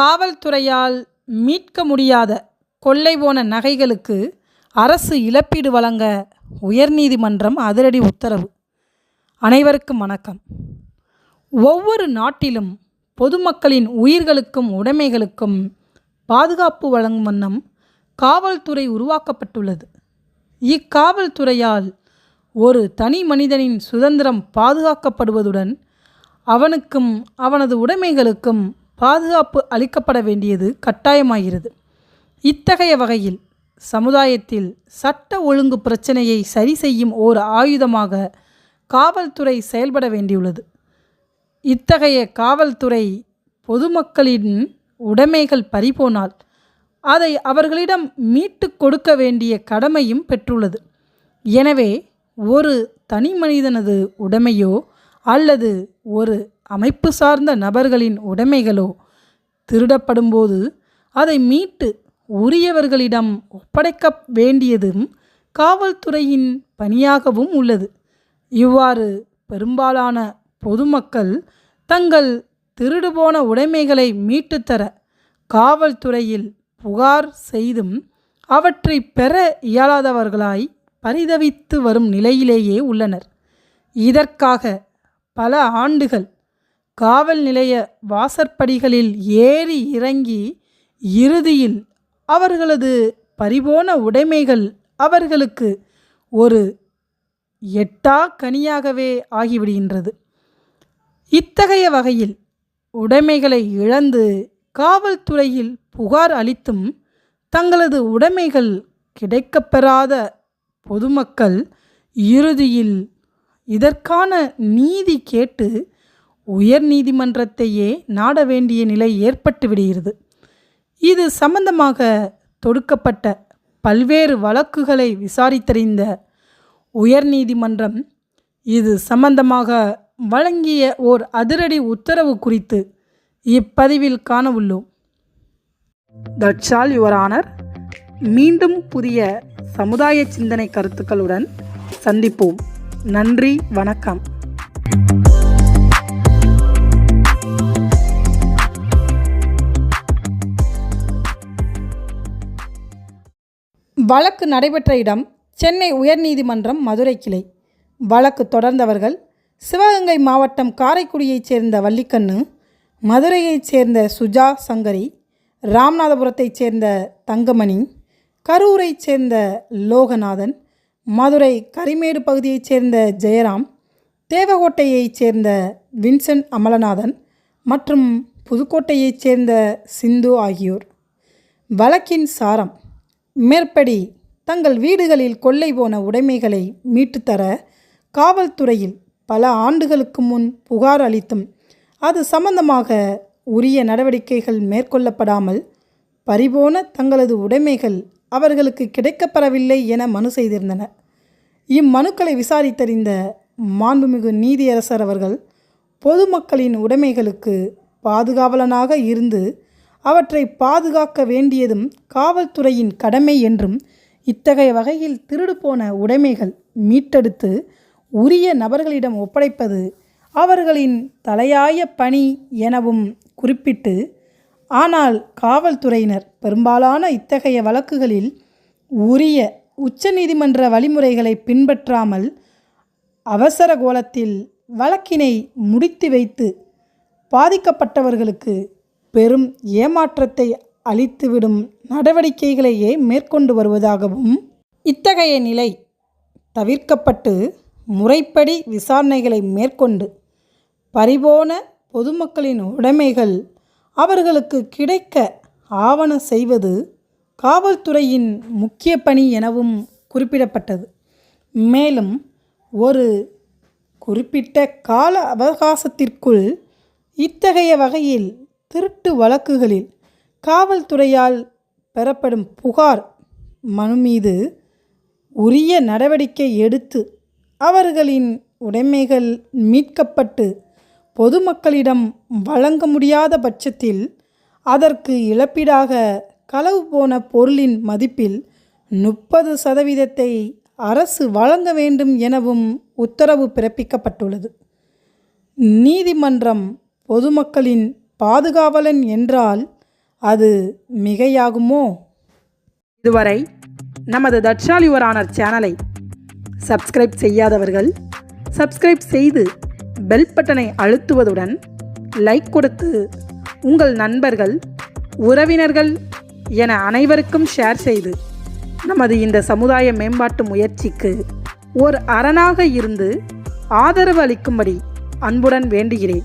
காவல்துறையால் மீட்க முடியாத கொள்ளை போன நகைகளுக்கு அரசு இழப்பீடு வழங்க உயர்நீதிமன்றம் அதிரடி உத்தரவு. அனைவருக்கும் வணக்கம். ஒவ்வொரு நாட்டிலும் பொதுமக்களின் உயிர்களுக்கும் உடைமைகளுக்கும் பாதுகாப்பு வழங்கும் வண்ணம் காவல்துறை உருவாக்கப்பட்டுள்ளது. இக்காவல்துறையால் ஒரு தனி மனிதனின் சுதந்திரம் பாதுகாக்கப்படுவதுடன் அவனுக்கும் அவனது உடைமைகளுக்கும் பாதுகாப்பு அளிக்கப்பட வேண்டியது கட்டாயமாகிறது. இத்தகைய வகையில் சமுதாயத்தில் சட்ட ஒழுங்கு பிரச்சனையை சரி செய்யும் ஓர் ஆயுதமாக காவல்துறை செயல்பட வேண்டியுள்ளது. இத்தகைய காவல்துறை பொதுமக்களின் உடைமைகள் பறிபோனால் அதை அவர்களிடம் மீட்டு கொடுக்க வேண்டிய கடமையும் பெற்றுள்ளது. எனவே ஒரு தனி மனிதனது உடைமையோ அல்லது ஒரு அமைப்பு சார்ந்த நபர்களின் உடைமைகளோ திருடப்படும்போது அதை மீட்டு உரியவர்களிடம் ஒப்படைக்க வேண்டியதும் காவல்துறையின் பணியாகவும் உள்ளது. இவ்வாறு பெரும்பாலான பொதுமக்கள் தங்கள் திருடுபோன உடைமைகளை மீட்டுத்தர காவல்துறையில் புகார் செய்தும் அவற்றை பெற இயலாதவர்களாய் பரிதவித்து வரும் நிலையிலேயே உள்ளனர். இதற்காக பல ஆண்டுகள் காவல் நிலைய வாசற்படிகளில் ஏறி இறங்கி இறுதியில் அவர்களது பரிபோன உடைமைகள் அவர்களுக்கு ஒரு எட்டா கனியாகவே ஆகிவிடுகின்றது. இத்தகைய வகையில் உடைமைகளை இழந்து காவல்துறையில் புகார் அளித்தும் தங்களது உடைமைகள் கிடைக்கப்பெறாத பொதுமக்கள் இறுதியில் இதற்கான நீதி கேட்டு உயர் நீதிமன்றத்தையே நாட வேண்டிய நிலை ஏற்பட்டு விடுகிறது. இது சம்பந்தமாக தொடுக்கப்பட்ட பல்வேறு வழக்குகளை விசாரித்தறிந்த உயர்நீதிமன்றம் இது சம்பந்தமாக வழங்கிய ஓர் அதிரடி உத்தரவு குறித்து இப்பதிவில் காண உள்ளோம் தட்ஸ் ஆல் யுவர் ஆனர் மீண்டும் புதிய சமுதாய சிந்தனை கருத்துக்களுடன் சந்திப்போம். நன்றி வணக்கம். வழக்கு நடைபெற்ற இடம் சென்னை உயர்நீதிமன்றம் மதுரை கிளை. வழக்கு தொடர்ந்தவர்கள் சிவகங்கை மாவட்டம் காரைக்குடியைச் சேர்ந்த வள்ளிக்கண்ணு மதுரையைச் சேர்ந்த சுஜா சங்கரி ராமநாதபுரத்தைச் சேர்ந்த தங்கமணி கரூரைச் சேர்ந்த லோகநாதன் மதுரை கரிமேடு பகுதியைச் சேர்ந்த ஜெயராம் தேவகோட்டையைச் சேர்ந்த வின்சென்ட் அமலநாதன் மற்றும் புதுக்கோட்டையைச் சேர்ந்த சிந்து ஆகியோர். வழக்கின் சாரம் மேற்படி தங்கள் வீடுகளில் கொள்ளை போன உடைமைகளை மீட்டுத்தர காவல்துறையில் பல ஆண்டுகளுக்கு முன் புகார் அளித்தும் அது சம்பந்தமாக உரிய நடவடிக்கைகள் மேற்கொள்ளப்படாமல் பறிபோன தங்களது உடைமைகள் அவர்களுக்கு கிடைக்கப்பெறவில்லை என மனு செய்திருந்தனர் இம்மனுக்களை விசாரித்தறிந்த மாண்புமிகு நீதியரசர் அவர்கள் பொதுமக்களின் உடைமைகளுக்கு பாதுகாவலனாக இருந்து அவற்றை பாதுகாக்க வேண்டியதும் காவல்துறையின் கடமை என்றும் இத்தகைய வகையில் திருடு போன உடைமைகள் மீட்டெடுத்து உரிய நபர்களிடம் ஒப்படைப்பது அவர்களின் தலையாய பணி எனவும் குறிப்பிட்டு ஆனால் காவல்துறையினர் பெரும்பாலான இத்தகைய வழக்குகளில் உரிய உச்சநீதிமன்ற வழிமுறைகளை பின்பற்றாமல் அவசர கோலத்தில் வழக்கினை முடித்து வைத்து பாதிக்கப்பட்டவர்களுக்கு பெரும் ஏமாற்றத்தை அளித்துவிடும் நடவடிக்கைகளையே மேற்கொண்டு வருவதாகவும் இத்தகைய நிலை தவிர்க்கப்பட்டு முறைப்படி விசாரணைகளை மேற்கொண்டு பறிபோன பொதுமக்களின் உடைமைகள் அவர்களுக்கு கிடைக்க ஆவண செய்வது காவல்துறையின் முக்கிய பணி எனவும் குறிப்பிடப்பட்டது. மேலும் ஒரு குறிப்பிட்ட கால அவகாசத்திற்குள் இத்தகைய வகையில் திருட்டு வழக்குகளில் காவல்துறையால் பெறப்படும் புகார் மனு மீது உரிய நடவடிக்கை எடுத்து அவர்களின் உடைமைகள் மீட்கப்பட்டு பொதுமக்களிடம் வழங்க முடியாத பட்சத்தில் அதற்கு இழப்பீடாக களவு போன பொருளின் மதிப்பில் முப்பது சதவீதத்தை அரசு வழங்க வேண்டும் எனவும் உத்தரவு பிறப்பிக்கப்பட்டுள்ளது. நீதிமன்றம் பொதுமக்களின் பாதுகாவலன் என்றால் அது மிகையாகுமோ? இதுவரை நமது தட்சாலி சேனலை சப்ஸ்கிரைப் செய்யாதவர்கள் சப்ஸ்கிரைப் செய்து பெல் பட்டனை அழுத்துவதுடன் லைக் கொடுத்து உங்கள் நண்பர்கள் உறவினர்கள் என அனைவருக்கும் ஷேர் செய்து நமது இந்த சமுதாய மேம்பாட்டு முயற்சிக்கு ஓர் அரணாக இருந்து ஆதரவு அளிக்கும்படி அன்புடன் வேண்டுகிறேன்.